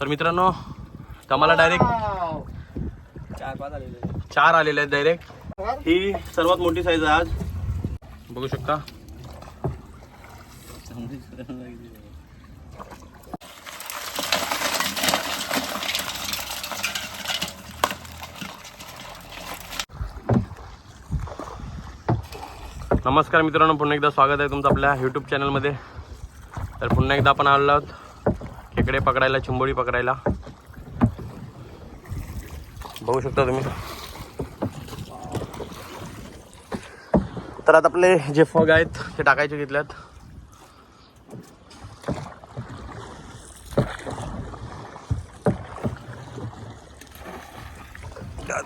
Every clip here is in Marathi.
तर मित्रांनो आम्हाला डायरेक्ट चार पाच आलेले चार आलेले आहेत डायरेक्ट ही सर्वात मोठी साईज आहे आज. बघू शकता. नमस्कार मित्रांनो पुन्हा एकदा स्वागत आहे तुमचं आपल्या यूट्यूब चॅनलमध्ये तर पुन्हा एकदा आपण आलो आहोत. खेकडे पकडायला चिंबोळी पकडायला. बघू शकता तुम्ही. तर आता आपले जे फग आहेत ते टाकायचे घेतल्यात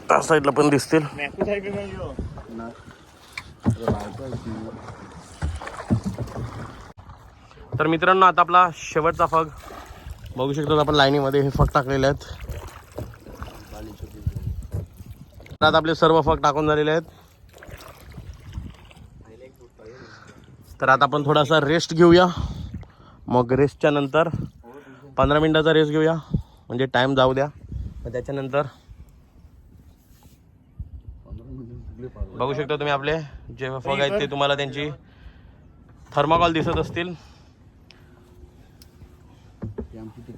त्या साईडला पण दिसतील. तर मित्रांनो आता आपला शेवटचा फग. बघू शकतो आपण लाईनीमध्ये हे फक टाकलेले आहेत. तर आता आपले सर्व फग टाकून झालेले आहेत. तर आता आपण थोडासा रेस्ट घेऊया. मग रेस्टच्या नंतर पंधरा मिनिटाचा रेस्ट घेऊया. म्हणजे टाईम जाऊ द्या. मग त्याच्यानंतर बघू शकता तुम्ही आपले जे फग आहेत ते तुम्हाला त्यांची थर्माकॉल दिसत असतील.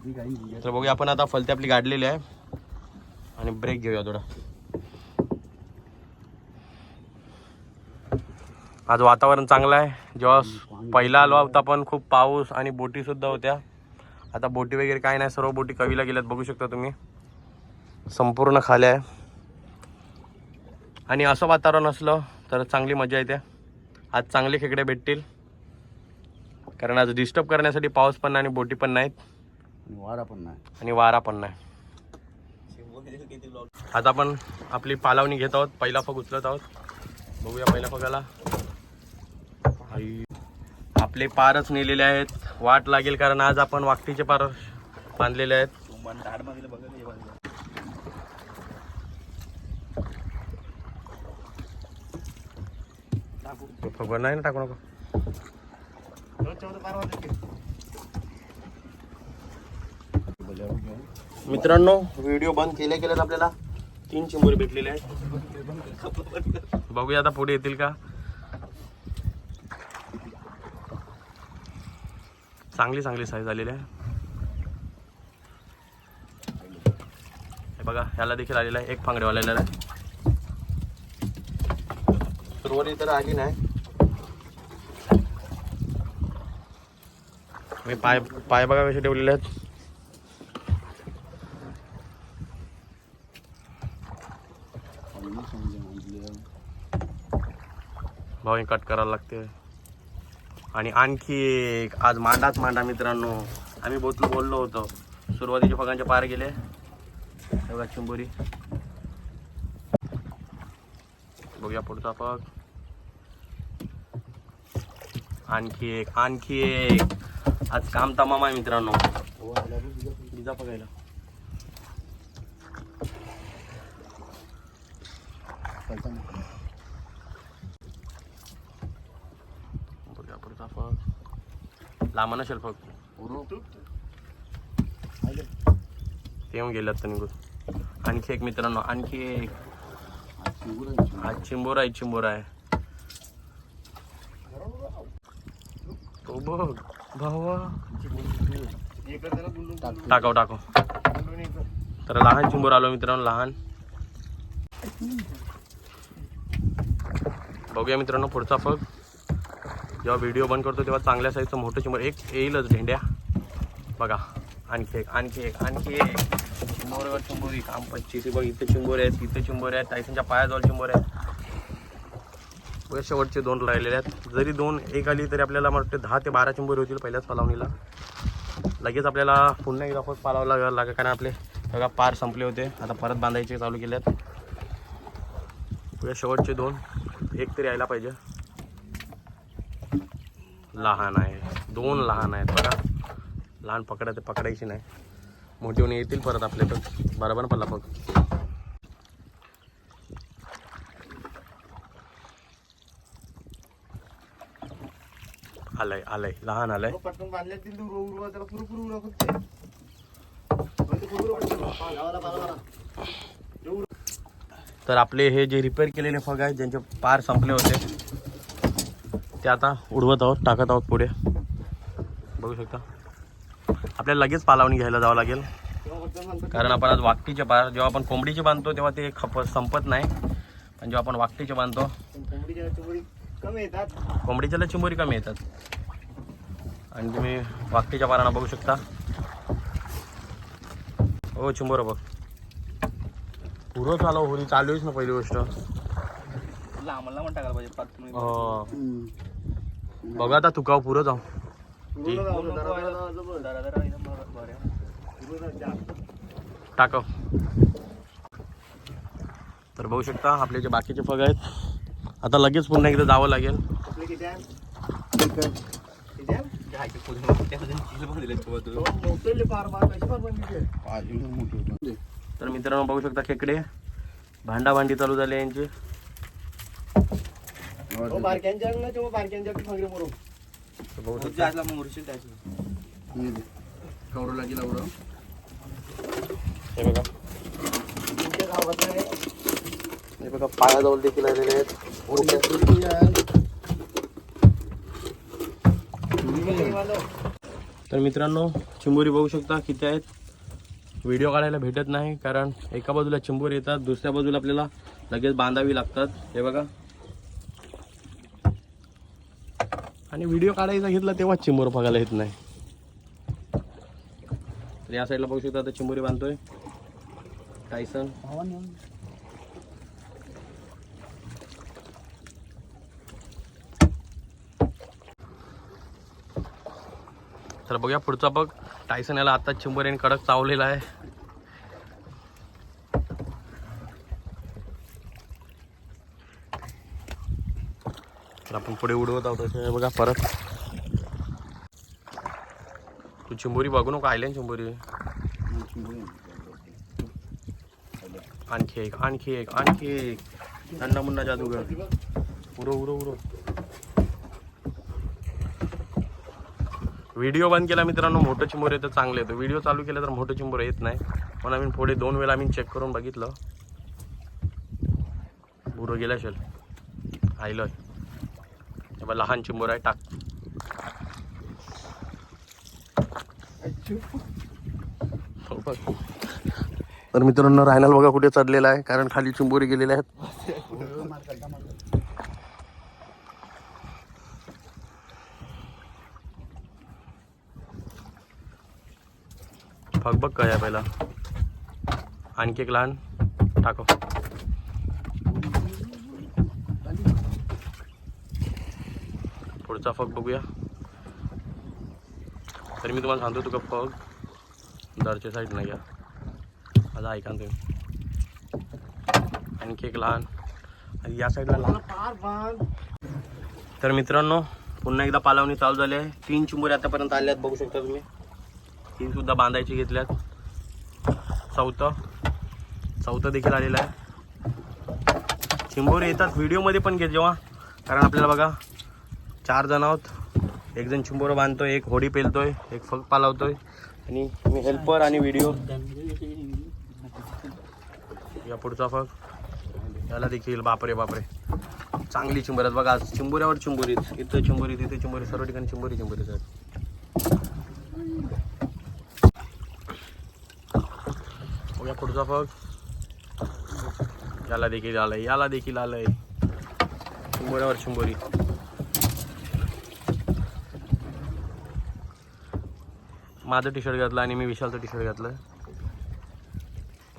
तर बघूया आपण आता फलते आपली गाडलेली आहे. आणि ब्रेक घेऊया थोडा. आज वातावरण चांगलं आहे. जेव्हा पहिला आलो होता पण खूप पाऊस आणि बोटी सुद्धा होत्या. आता बोटी वगैरे काय नाही सर्व बोटी कवीला गेल्यात बघू शकता तुम्ही. संपूर्ण खाली आहे. आणि असं वातावरण असलं तर चांगली मजा येते. आज चांगले खेकडे भेटतील. कारण आज डिस्टर्ब करण्यासाठी पाऊस पण नाही आणि बोटी पण नाहीत. वारा पण नाही. आणि वारा पण नाही. आता आपण आपली पालावणी घेत आहोत. पहिला फग उचलत आहोत. बघूया पहिल्या फगाला. आई. आपले पारच नेलेले आहेत. वाट लागेल कारण आज आपण वाकटीचे पार बांधलेले आहेत. नाही ना टाकू नको. मित्रांनो व्हिडिओ बंद केल्या केल्यात आपल्याला. तीन चिंबोरी भेटलेले आहेत. बघूया आता पुढे येतील का? चांगली चांगली साईज आलेली आहे. हे बघा ह्याला देखील आलेला आहे. एक फांगडेवाल्याला आहे. सुरुवाती तर आली नाही. मी पाय पाय बघा कसे ठेवलेले आहेत. हे कट करायला लागते. आणि आणखी एक आज मांडाच मांडा मित्रांनो. आम्ही बोललो बोललो होतो. सुरुवातीच्या फगांचे पार गेले. हे बघा चिंबोरी. बघूया पुढचा फग. आणखी एक आणखी एक. आज काम तमाम आहे मित्रांनो. जा बघायला बघूया पुढचा फग लांब नसेल फक्त. ते येऊन गेल्यात तर निघून. आणखी एक मित्रांनो आणखी एक. हा चिंबोरा आहे चिंबोरा आहे. तो बघ भावा. टाकाव टाकाव. तर लहान चिंबोर आलो मित्रांनो लहान. बघूया मित्रांनो पुढचा फग जेव्हा व्हिडिओ बंद करतो तेव्हा चांगल्या साईजचं मोठं चिमर एक येईलच भेंड्या. बघा आणखी एक आणखी एक आणखी एक. चिंबोरीवर चिंबोरी काम पच्चीस बघ इथे चिंबोरे आहेत इथे चिंबोरे आहेत टायसनच्या पायाजवळ चिंबोरे आहेत. बघा शेवटचे दोन राहिलेले आहेत. जरी दोन एक आली तरी आपल्याला मला दहा ते बारा चिंबोरी होतील पहिल्याच पालावणीला. लगेच आपल्याला पुन्हा एकदा फक्त पालावं लागेल लागेल कारण आपले बघा पार संपले होते. आता परत बांधायचे चालू केले आहेत शेवटचे दोन एक तरी यायला पाहिजे. लहान आहे. दोन लहान आहेत बघा. लहान पकडा ते पकडायची नाही. मोठी होऊन येतील परत आपले तर बरोबर पडला बघ. आलंय आलंय. लहान आलंय. तर आपले हे जे रिपेअर केलेले फग आहेत ज्यांचे पार संपले होते ते आता उडवत आहोत टाकत आहोत पुढे. बघू शकता. आपल्याला लगेच पालावणी घ्यायला जावं लागेल. कारण आपण आज वाकटीचे पार जेव्हा आपण कोंबडीचे बांधतो तेव्हा ते खप संपत नाही. पण जेव्हा आपण वाकटीचे बांधतो कमी येतात कोंबडीच्याला चिंबोरी कमी येतात. आणि तुम्ही वाकटीच्या पारांना बघू शकता. हो चिंबोर बघ. पुरं चालव होली चालूच ना पहिली गोष्ट. टाकायला पाहिजे हो. बघा आता तुकाव पुरं जाऊ. ती टाकव. तर बघू शकता आपले जे बाकीचे फग आहेत आता लगेच पुन्हा एकदा जावं लागेल. तर मित्रांनो बघू शकता खेकडे. भांडा भांडी चालू झाली यांची. हे बघा. हे बघा पायाजवळ देखील आलेले आहेत. तर मित्रांनो चिंबोरी बघू शकता किती आहेत. व्हिडिओ काढायला भेटत नाही कारण एका बाजूला चिंबोरी येतात दुसऱ्या बाजूला आपल्याला लगेच बांधावी लागतात. हे बघा. आणि व्हिडिओ काढायचा घेतला तेव्हा चिंबोर बघायला येत नाही. तर या साईडला बघू शकता आता चिंबोरी बांधतोय. टायसन. तर बघूया पुढचा बघ. टायसन याला आता चिंबोरीने कडक चावलेला आहे. तर आपण पुढे उडवत आहोत. बघा परत. तू चिंबोरी बघू नको आयलंय चिंबोरी? आणखी एक आणखी एक आणखी एक. थंडा मुन्ना जादूगर उरो उरो उरो व्हिडिओ बंद केला मित्रांनो मोठं चिंबोर येतं चांगलं येतं व्हिडिओ चालू केला तर मोठं चिंबोर येत नाही. पण आम्ही पुढे दोन वेळा आम्ही चेक करून बघितलं. बुरं गेला असेल. आयलं हे बघ, लहान चिंबोर आहे टाक. हो. तर मित्रांनो रायनाल बघा कुठे चढलेला आहे कारण खाली चिंबोरी गेलेल्या आहेत. फग बघ काय पहिला. आणखी एक लहान. टाको पुढचा फग बघूया. तरी मी तुम्हाला सांगतो तुका फग दरच्या साईडनं घ्या. माझा ऐका तुम्ही. आणखी एक लहान. आणि या साईडला लहान. तर मित्रांनो पुन्हा एकदा पालावणी चालू झाली आहे. तीन चिंबुरे आतापर्यंत आल्यात बघू शकता तुम्ही. तीन सुद्धा बांधायची घेतल्यात. चौथं. चौथं देखील आलेलं आहे. चिंबुरे येतात. व्हिडिओमध्ये पण घेत जेव्हा. कारण आपल्याला बघा चार जण आहोत. एक जण चिंबोरं बांधतोय एक होडी पेलतोय एक फग पालावतोय. आणि मी हेल्पर आणि व्हिडिओ या पुढचा फग. याला देखील बापरे बापरे. चांगली चिंबर आहेत. बघा आज चिंबुरीत इथं चिंबोरी तिथे चिंबुरी. सर्व ठिकाणी चिंबुरी चिंबोरीच आहेत. या पुढचा फग. याला देखील आलंय. याला देखील आलंय. चिंबोऱ्यावर चिंबोरी. माझं टी शर्ट घातलं आणि मी विशालचं टी शर्ट घातलं.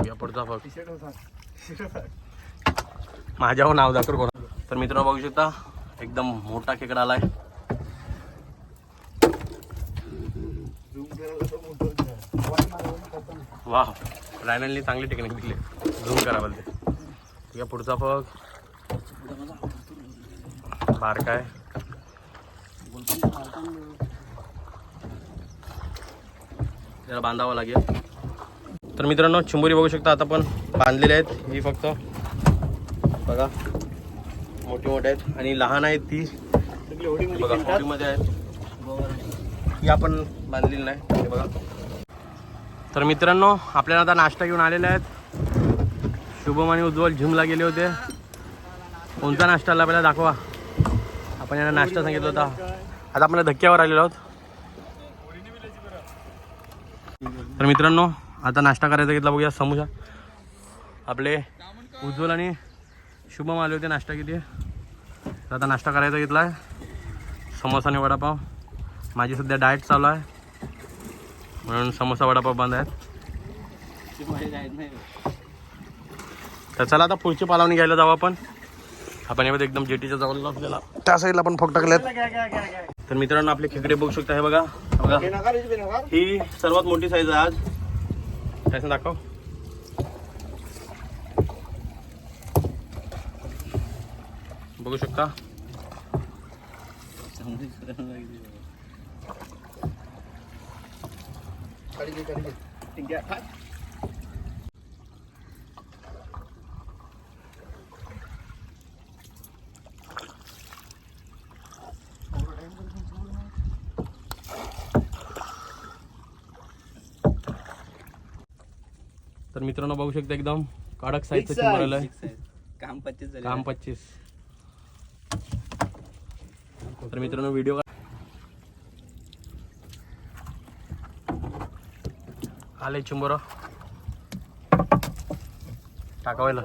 या पुढचा फग माझ्यावर नाव दाखल कोण तर मित्रांनो बघू शकता एकदम मोठा खेकडा आलाय. वा रायनलनी चांगली टेक्निक दिली. झूम करा बोलते. या पुढचा फग बारकाय त्याला बांधावं लागेल. तर मित्रांनो चिंबोरी बघू शकता आता पण बांधलेले आहेत. ही फक्त बघा मोठी मोठी आहेत आणि लहान आहेत ती. बघा होडीमध्ये आहेत. ही आपण बांधलेली नाही. बघा. तर मित्रांनो आपल्याला आता नाश्ता घेऊन आलेले आहेत. शुभम आणि उज्ज्वल जिमला गेले होते. कोणता नाश्ता आला आपल्याला दाखवा. आपण यांना नाश्ता सांगितला होता. आता आपण धक्क्यावर आलेलो आहोत. तर मित्रांनो आता नाश्ता करायचा घेतला बघूया समोसा. आपले उज्ज्वल आणि शुभम आले होते नाश्ता किती तर आता नाश्ता करायचा घेतला आहे. समोसा आणि वडापाव. माझी सध्या डाएट चालू आहे. म्हणून समोसा वडापाव बंद आहेत. तर चला आता पुढची पालावणी घ्यायला जाऊ आपण. आपण यामध्ये एकदम जेटीच्या जवळ आपल्याला. त्या साईडला पण फोक टाकल्यात तर मित्रांनो आपले खेकडे बघू शकता हे बघा. बघा. ही सर्वात मोठी साईज आहे आज. त्याचं दाखव. बघू शकता. ठीक आहे, तर मित्रांनो बघू शकता एकदम कडक साईजचं size. चिंबर काम पच्चीस झाले काम पच्चीस. तर मित्रांनो व्हिडिओ आले चिंबर. टाकावायला.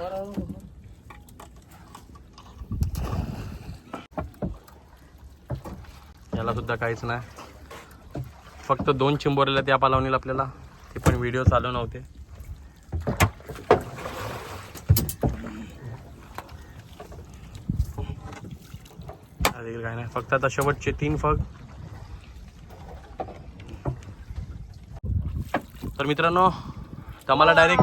याला सुद्धा काहीच नाही. फक्त दोन चिंबोरेला त्या पालावणीला आपल्याला. ते पण व्हिडिओ चालू नव्हते. हा काय नाही. फक्त आता शेवटचे तीन फग तर मित्रांनो तर मला डायरेक्ट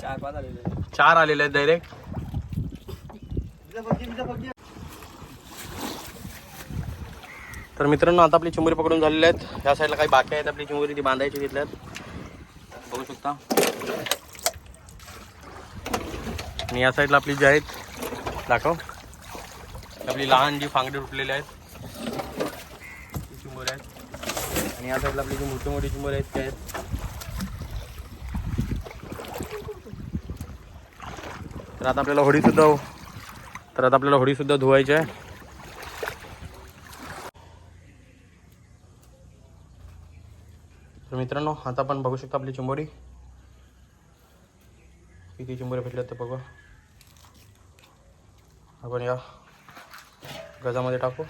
चार पाच आलेले चार आलेले आहेत डायरेक्ट तर मित्रांनो आता आपली चिंबोरी पकडून झालेली आहेत. या साईडला काही बाकी आहेत आपली चिंबोरी ती बांधायची घेतल्यात बघू शकता. आणि या साईडला आपली जी आहेत दाखव. आपली लहान जी फांगडी उठलेली आहेत. ती आहेत. आणि या साईडला आपली जी मोठी मोठी चुंबर आहेत ते आहेत. तर आता आपल्याला होडीसुद्धा तर आता आपल्याला होडीसुद्धा धुवायची आहे. तर मित्रांनो आता आपण बघू शकतो आपली चिंबोरी. किती चिंबोऱ्या भेटल्यात ते बघू. आपण या. गजामध्ये टाकू.